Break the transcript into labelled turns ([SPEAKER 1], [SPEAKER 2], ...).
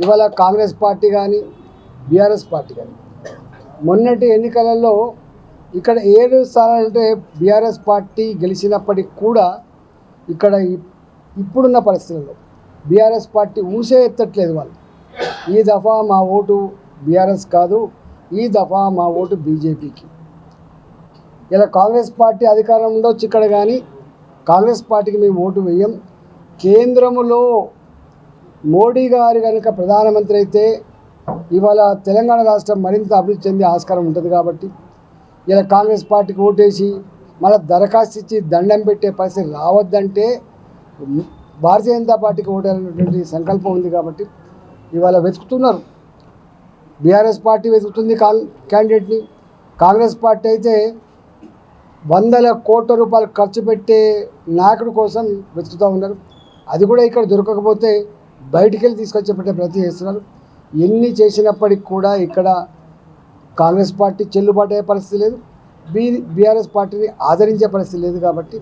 [SPEAKER 1] ఇవాళ కాంగ్రెస్ పార్టీ కానీ BRS party కానీ మొన్నటి ఎన్నికలలో ఇక్కడ ఏడు స్థానాలు బీఆర్ఎస్ పార్టీ గెలిచినప్పటికి కూడా ఇక్కడ ఇప్పుడున్న పరిస్థితుల్లో బీఆర్ఎస్ పార్టీ ఊసే ఎత్తట్లేదు వాళ్ళు. ఈ దఫా మా ఓటు బీఆర్ఎస్ కాదు ఈ దఫా మా ఓటు బీజేపీకి. ఇలా కాంగ్రెస్ పార్టీ అధికారం ఉండొచ్చు ఇక్కడ కానీ కాంగ్రెస్ పార్టీకి మేము ఓటు వేయం. కేంద్రములో మోడీ గారు కనుక ప్రధానమంత్రి అయితే ఇవాళ తెలంగాణ రాష్ట్రం మరింత అభివృద్ధి చెందే ఆస్కారం ఉంటుంది కాబట్టి ఇలా కాంగ్రెస్ పార్టీకి ఓటేసి మళ్ళీ దరఖాస్తు ఇచ్చి దండం పెట్టే పరిస్థితి రావద్దంటే భారతీయ జనతా పార్టీకి ఓటేయాలనేటువంటి సంకల్పం ఉంది కాబట్టి ఇవాళ వెతుకుతున్నారు. బీఆర్ఎస్ పార్టీ వెతుకుతుంది కాం క్యాండిడేట్ని. కాంగ్రెస్ పార్టీ అయితే వందల కోట్ల రూపాయలు ఖర్చు పెట్టే నాయకుడి కోసం వెతుకుతూ ఉన్నారు. అది కూడా ఇక్కడ దొరకకపోతే బయటికి వెళ్ళి తీసుకొచ్చే ప్రయత్నం చేస్తున్నారు. ఎన్ని చేసినప్పటికి కూడా ఇక్కడ కాంగ్రెస్ పార్టీ చెల్లుబాటు అయ్యే పరిస్థితి లేదు. బీ బీఆర్ఎస్ పార్టీని ఆదరించే పరిస్థితి లేదు కాబట్టి